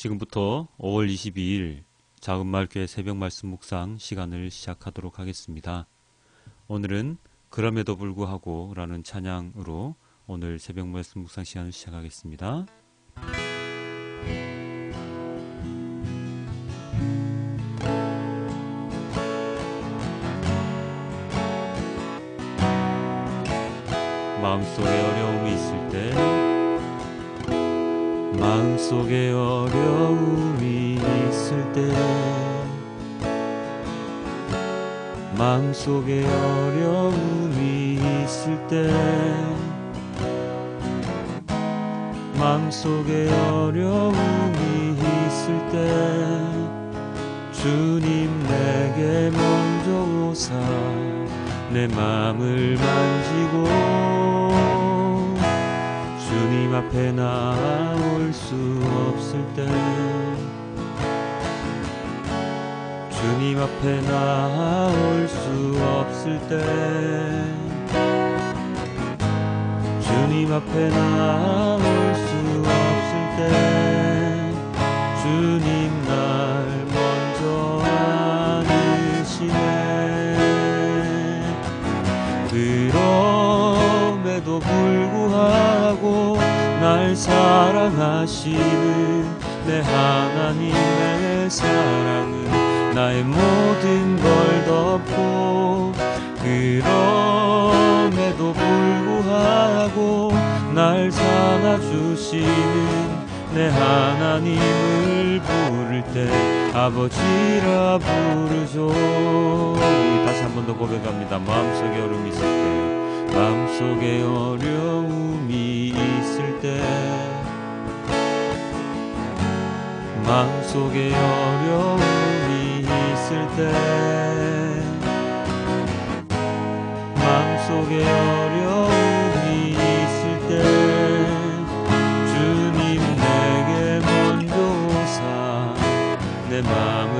지금부터 5월 22일 작은말교회 새벽 말씀 묵상 시간을 시작하도록 하겠습니다. 오늘은 그럼에도 불구하고 라는 찬양으로 오늘 새벽 말씀 묵상 시간을 시작하겠습니다. 마음속에 어려움이 있을 때 마음속에 어려움이 있을 때 마음속에 어려움이 있을 때 마음속에 어려움이 있을 때 주님 내게 먼저 오사 내 마음을 만지고 주님 앞에 나올 수 없을 때 주님 앞에 나올 수 없을 때 주님 앞에 나올 수 없을 때 주님 날 먼저 안으시네. 그럼 날 사랑하시는 내 하나님 의 사랑은 나의 모든 걸 덮고 그럼에도 불구하고 날 사랑주시는 내 하나님을 부를 때 아버지라 부르죠. 다시 한 번 더 고백합니다. 마음속에 어려움이 있을 때 마음속에 어려움 마음속에 어려움이 있을 때 마음속에 어려움이 있을 때 주님 내게 먼저 오사 내 마음을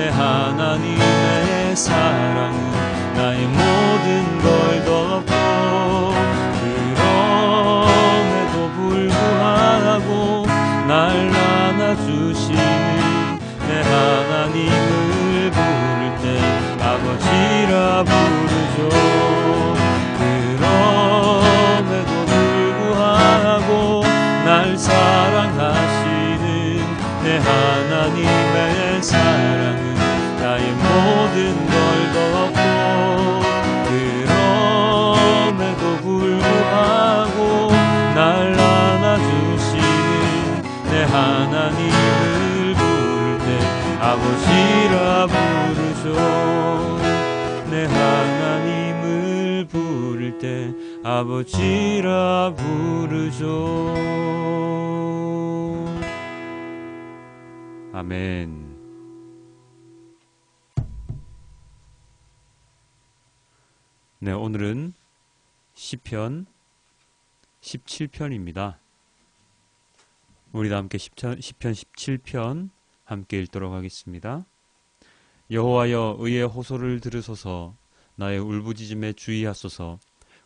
내 하나님의 사랑은 나의 모든 걸 덮고 그럼에도 불구하고 날 안아주시는 내 하나님을 부를 때 아버지라 부르죠. 그럼에도 불구하고 날 사랑하시는 내 하나님의 나의 모든 걸 덮고 그럼에도 불구하고 날 안아주시는 내 하나님을 부를 때 아버지라 부르죠. 내 하나님을 부를 때 아버지라 부르죠. 아멘 네, 오늘은 시편 17편입니다. 우리 다 함께 10편, 17편 함께 읽도록 하겠습니다. 여호와여 의의 호소를 들으소서 나의 울부짖음에 주의하소서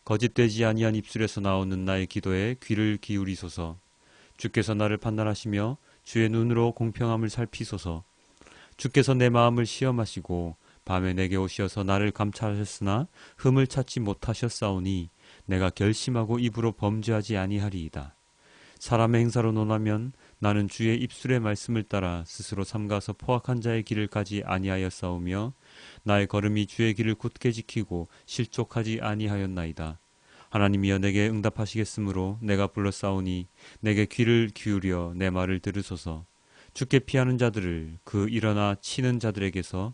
거짓되지 아니한 입술에서 나오는 나의 기도에 귀를 기울이소서 주께서 나를 판단하시며 주의 눈으로 공평함을 살피소서 주께서 내 마음을 시험하시고 밤에 내게 오시어서 나를 감찰하셨으나 흠을 찾지 못하셨사오니 내가 결심하고 입으로 범죄하지 아니하리이다. 사람의 행사로 논하면 나는 주의 입술의 말씀을 따라 스스로 삼가서 포악한 자의 길을 가지 아니하여 싸우며 나의 걸음이 주의 길을 굳게 지키고 실족하지 아니하였나이다. 하나님이여 내게 응답하시겠으므로 내가 싸우니 내게 귀를 기울여 내 말을 들으소서. 죽게 피하는 자들을 그 일어나 치는 자들에게서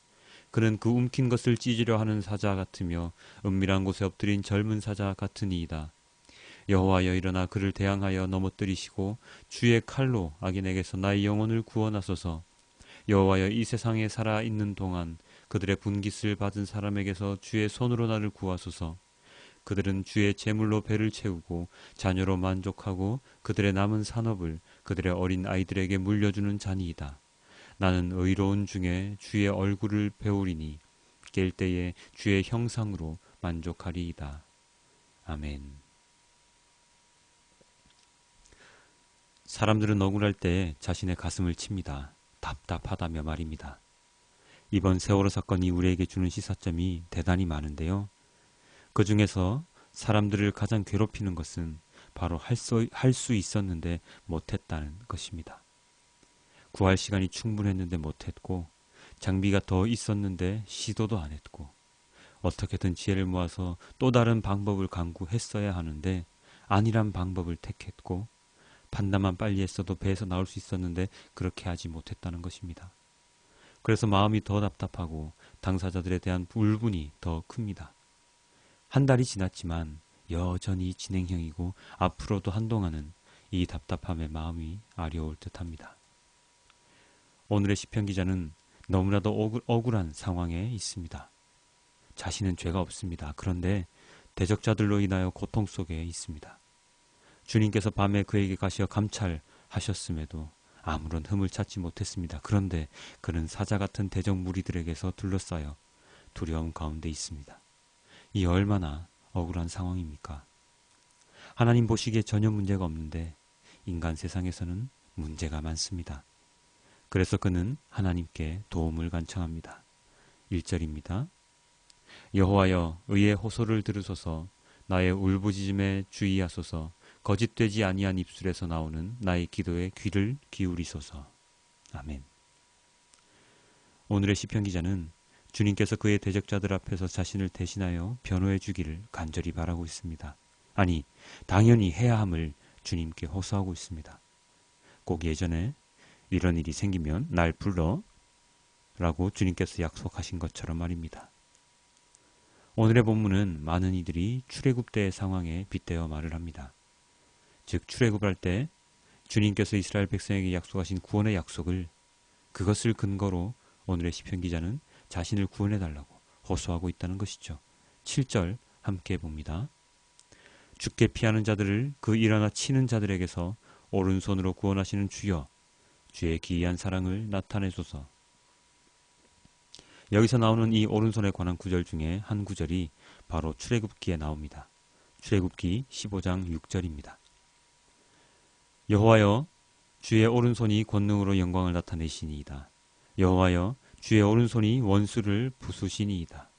그는 그 움킨 것을 찢으려 하는 사자 같으며 은밀한 곳에 엎드린 젊은 사자 같으니이다. 여호와여 일어나 그를 대항하여 넘어뜨리시고 주의 칼로 악인에게서 나의 영혼을 구원하소서. 여호와여 이 세상에 살아 있는 동안 그들의 분깃을 받은 사람에게서 주의 손으로 나를 구하소서. 그들은 주의 재물로 배를 채우고 자녀로 만족하고 그들의 남은 산업을 그들의 어린 아이들에게 물려주는 자니이다. 나는 의로운 중에 주의 얼굴을 배우리니 깰 때에 주의 형상으로 만족하리이다. 아멘. 사람들은 억울할 때 자신의 가슴을 칩니다. 답답하다며 말입니다. 이번 세월호 사건이 우리에게 주는 시사점이 대단히 많은데요. 그 중에서 사람들을 가장 괴롭히는 것은 바로 할 수, 있었는데 못했다는 것입니다. 구할 시간이 충분했는데 못했고, 장비가 더 있었는데 시도도 안 했고, 어떻게든 지혜를 모아서 또 다른 방법을 강구했어야 하는데, 아니란 방법을 택했고, 판단만 빨리 했어도 배에서 나올 수 있었는데 그렇게 하지 못했다는 것입니다. 그래서 마음이 더 답답하고 당사자들에 대한 불분이 더 큽니다. 한 달이 지났지만 여전히 진행형이고 앞으로도 한동안은 이 답답함에 마음이 아려올 듯합니다. 오늘의 시편 기자는 너무나도 억울, 억울한 상황에 있습니다. 자신은 죄가 없습니다. 그런데 대적자들로 인하여 고통 속에 있습니다. 주님께서 밤에 그에게 가시어 감찰하셨음에도 아무런 흠을 찾지 못했습니다. 그런데 그는 사자 같은 대적 무리들에게서 둘러싸여 두려움 가운데 있습니다. 이 얼마나 억울한 상황입니까? 하나님 보시기에 전혀 문제가 없는데 인간 세상에서는 문제가 많습니다. 그래서 그는 하나님께 도움을 간청합니다. 1절입니다. 여호와여 의의 호소를 들으소서 나의 울부짖음에 주의하소서 거짓되지 아니한 입술에서 나오는 나의 기도에 귀를 기울이소서. 아멘. 오늘의 시편 기자는 주님께서 그의 대적자들 앞에서 자신을 대신하여 변호해 주기를 간절히 바라고 있습니다. 아니, 당연히 해야 함을 주님께 호소하고 있습니다. 꼭 예전에 이런 일이 생기면 날 불러 라고 주님께서 약속하신 것처럼 말입니다. 오늘의 본문은 많은 이들이 출애굽 때의 상황에 빗대어 말을 합니다. 즉 출애굽할 때 주님께서 이스라엘 백성에게 약속하신 구원의 약속을 그것을 근거로 오늘의 시편 기자는 자신을 구원해 달라고 호소하고 있다는 것이죠. 7절 함께 봅니다. 죽게 피하는 자들을 그 일어나 치는 자들에게서 오른손으로 구원하시는 주여 주의 기이한 사랑을 나타내소서. 여기서 나오는 이 오른손에 관한 구절 중에 한 구절이 바로 출애굽기에 나옵니다. 출애굽기 15장 6절입니다. 여호와여 주의 오른손이 권능으로 영광을 나타내시니이다. 여호와여 주의 오른손이 원수를 부수시니이다.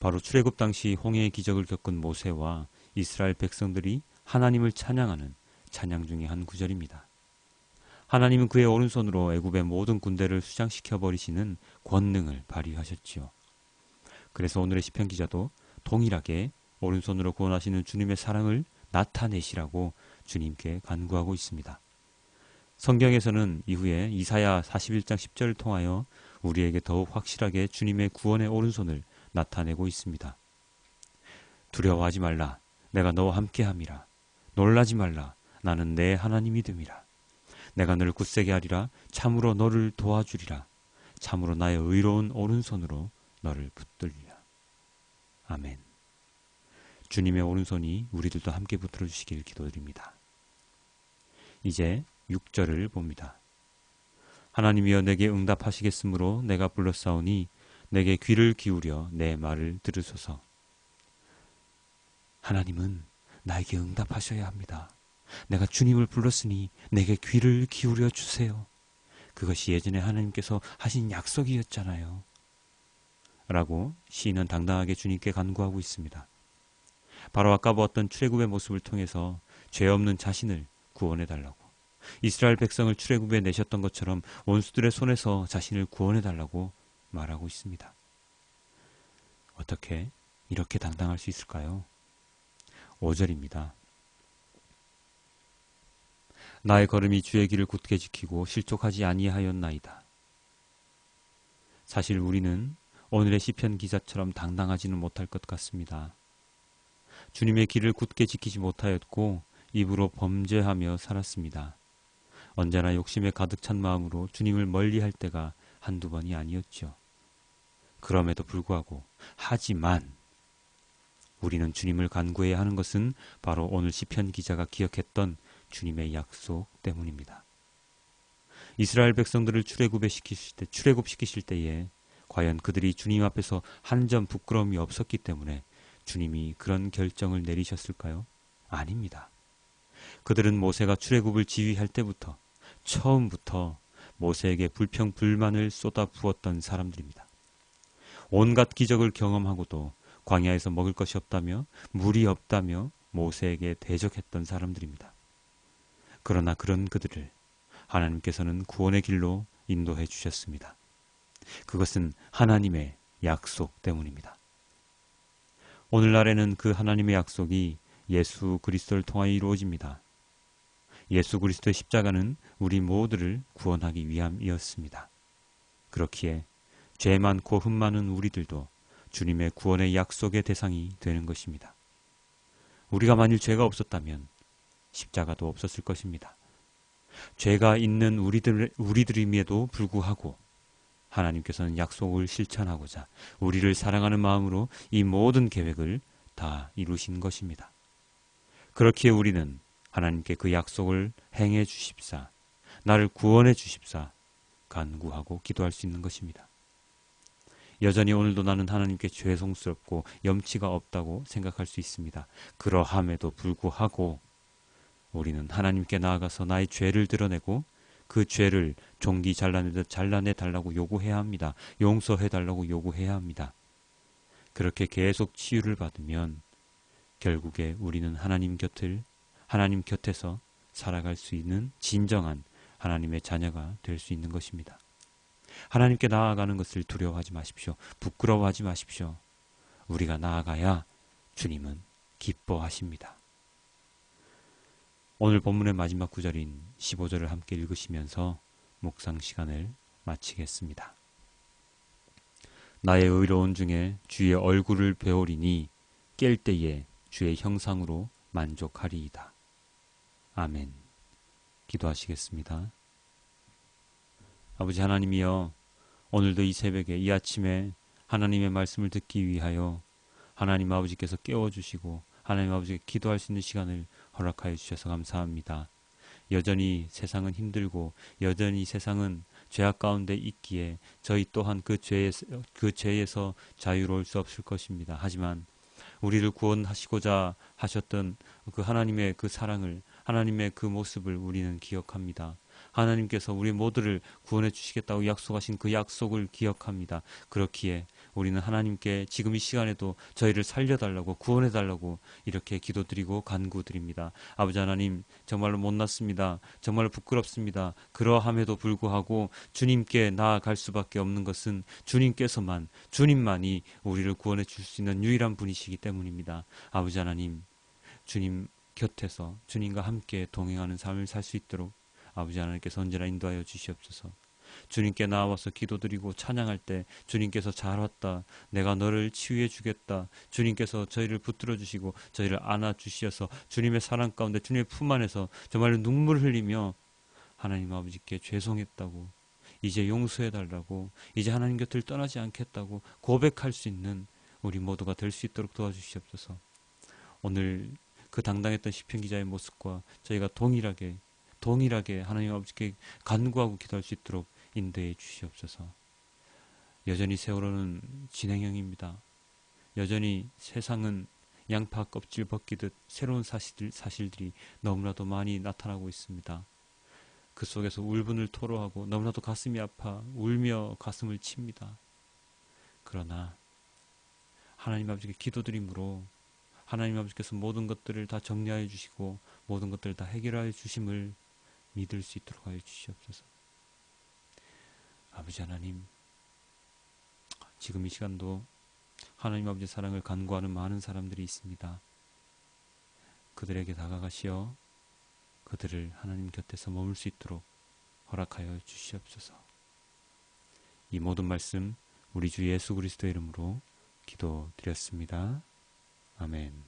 바로 출애굽 당시 홍해의 기적을 겪은 모세와 이스라엘 백성들이 하나님을 찬양하는 찬양 중의 한 구절입니다. 하나님은 그의 오른손으로 애굽의 모든 군대를 수장시켜 버리시는 권능을 발휘하셨지요. 그래서 오늘의 시편 기자도 동일하게 오른손으로 구원하시는 주님의 사랑을 나타내시라고 주님께 간구하고 있습니다. 성경에서는 이후에 이사야 41장 10절을 통하여 우리에게 더욱 확실하게 주님의 구원의 오른손을 나타내고 있습니다. 두려워하지 말라. 내가 너와 함께함이라. 놀라지 말라. 나는 내 하나님이 됨이라. 내가 너를 굳세게 하리라. 참으로 너를 도와주리라. 참으로 나의 의로운 오른손으로 너를 붙들리라. 아멘. 주님의 오른손이 우리들도 함께 붙들어 주시길 기도드립니다. 이제 6절을 봅니다. 하나님이여 내게 응답하시겠으므로 내가 불렀사오니 내게 귀를 기울여 내 말을 들으소서. 하나님은 나에게 응답하셔야 합니다. 내가 주님을 불렀으니 내게 귀를 기울여 주세요. 그것이 예전에 하나님께서 하신 약속이었잖아요. 라고 시인은 당당하게 주님께 간구하고 있습니다. 바로 아까 보았던 출애굽의 모습을 통해서 죄 없는 자신을 구원해 달라고 이스라엘 백성을 출애굽에 내셨던 것처럼 원수들의 손에서 자신을 구원해 달라고 말하고 있습니다. 어떻게 이렇게 당당할 수 있을까요? 5절입니다. 나의 걸음이 주의 길을 굳게 지키고 실족하지 아니하였나이다. 사실 우리는 오늘의 시편 기자처럼 당당하지는 못할 것 같습니다. 주님의 길을 굳게 지키지 못하였고 입으로 범죄하며 살았습니다. 언제나 욕심에 가득 찬 마음으로 주님을 멀리할 때가 한두 번이 아니었죠. 그럼에도 불구하고 하지만 우리는 주님을 간구해야 하는 것은 바로 오늘 시편 기자가 기억했던 주님의 약속 때문입니다. 이스라엘 백성들을 출애굽에 시키실 때 출애굽시키실 때에 과연 그들이 주님 앞에서 한 점 부끄러움이 없었기 때문에 주님이 그런 결정을 내리셨을까요? 아닙니다. 그들은 모세가 출애굽을 지휘할 때부터 처음부터 모세에게 불평 불만을 쏟아 부었던 사람들입니다. 온갖 기적을 경험하고도 광야에서 먹을 것이 없다며 물이 없다며 모세에게 대적했던 사람들입니다. 그러나 그런 그들을 하나님께서는 구원의 길로 인도해 주셨습니다. 그것은 하나님의 약속 때문입니다. 오늘날에는 그 하나님의 약속이 예수 그리스도를 통하여 이루어집니다. 예수 그리스도의 십자가는 우리 모두를 구원하기 위함이었습니다. 그렇기에 죄 많고 흠 많은 우리들도 주님의 구원의 약속의 대상이 되는 것입니다. 우리가 만일 죄가 없었다면 십자가도 없었을 것입니다. 죄가 있는 우리들, 우리들임에도 불구하고 하나님께서는 약속을 실천하고자 우리를 사랑하는 마음으로 이 모든 계획을 다 이루신 것입니다. 그렇기에 우리는 하나님께 그 약속을 행해 주십사, 나를 구원해 주십사, 간구하고 기도할 수 있는 것입니다. 여전히 오늘도 나는 하나님께 죄송스럽고 염치가 없다고 생각할 수 있습니다. 그러함에도 불구하고 우리는 하나님께 나아가서 나의 죄를 드러내고 그 죄를 종기 잘라내듯 잘라내 달라고 요구해야 합니다. 용서해 달라고 요구해야 합니다. 그렇게 계속 치유를 받으면 결국에 우리는 하나님 곁을 하나님 곁에서 살아갈 수 있는 진정한 하나님의 자녀가 될 수 있는 것입니다. 하나님께 나아가는 것을 두려워하지 마십시오. 부끄러워하지 마십시오. 우리가 나아가야 주님은 기뻐하십니다. 오늘 본문의 마지막 구절인 15절을 함께 읽으시면서 묵상 시간을 마치겠습니다. 나의 의로운 중에 주의 얼굴을 배우리니 깰 때에 주의 형상으로 만족하리이다. 아멘. 기도하시겠습니다. 아버지 하나님이여 오늘도 이 새벽에 이 아침에 하나님의 말씀을 듣기 위하여 하나님 아버지께서 깨워주시고 하나님 아버지께 기도할 수 있는 시간을 허락하여 주셔서 감사합니다. 여전히 세상은 힘들고 여전히 세상은 죄악 가운데 있기에 저희 또한 그 죄에서, 그 죄에서 자유로울 수 없을 것입니다. 하지만 우리를 구원하시고자 하셨던 그 하나님의 그 사랑을 하나님의 그 모습을 우리는 기억합니다. 하나님께서 우리 모두를 구원해 주시겠다고 약속하신 그 약속을 기억합니다. 그렇기에 우리는 하나님께 지금 이 시간에도 저희를 살려달라고 구원해달라고 이렇게 기도드리고 간구드립니다. 아버지 하나님 정말로 못났습니다. 정말로 부끄럽습니다. 그러함에도 불구하고 주님께 나아갈 수밖에 없는 것은 주님께서만 주님만이 우리를 구원해 줄 수 있는 유일한 분이시기 때문입니다. 아버지 하나님 주님 곁에서 주님과 함께 동행하는 삶을 살 수 있도록 아버지 하나님께서 언제나 인도하여 주시옵소서. 주님께 나와서 기도드리고 찬양할 때 주님께서 잘 왔다. 내가 너를 치유해 주겠다. 주님께서 저희를 붙들어 주시고 저희를 안아 주시어서 주님의 사랑 가운데 주님의 품 안에서 정말 눈물 흘리며 하나님 아버지께 죄송했다고 이제 용서해 달라고 이제 하나님 곁을 떠나지 않겠다고 고백할 수 있는 우리 모두가 될 수 있도록 도와주시옵소서. 오늘 그 당당했던 시편 기자의 모습과 저희가 동일하게 동일하게 하나님 아버지께 간구하고 기도할 수 있도록 인도해 주시옵소서. 여전히 세월호는 진행형입니다. 여전히 세상은 양파 껍질 벗기듯 새로운 사실들, 사실들이 너무나도 많이 나타나고 있습니다. 그 속에서 울분을 토로하고 너무나도 가슴이 아파 울며 가슴을 칩니다. 그러나 하나님 아버지께 기도드림으로 하나님 아버지께서 모든 것들을 다 정리하여 주시고 모든 것들을 다 해결하여 주심을 믿을 수 있도록 하여 주시옵소서. 아버지 하나님, 지금 이 시간도 하나님 아버지 사랑을 간구하는 많은 사람들이 있습니다. 그들에게 다가가시어 그들을 하나님 곁에서 머물 수 있도록 허락하여 주시옵소서. 이 모든 말씀 우리 주 예수 그리스도 이름으로 기도드렸습니다. 아멘.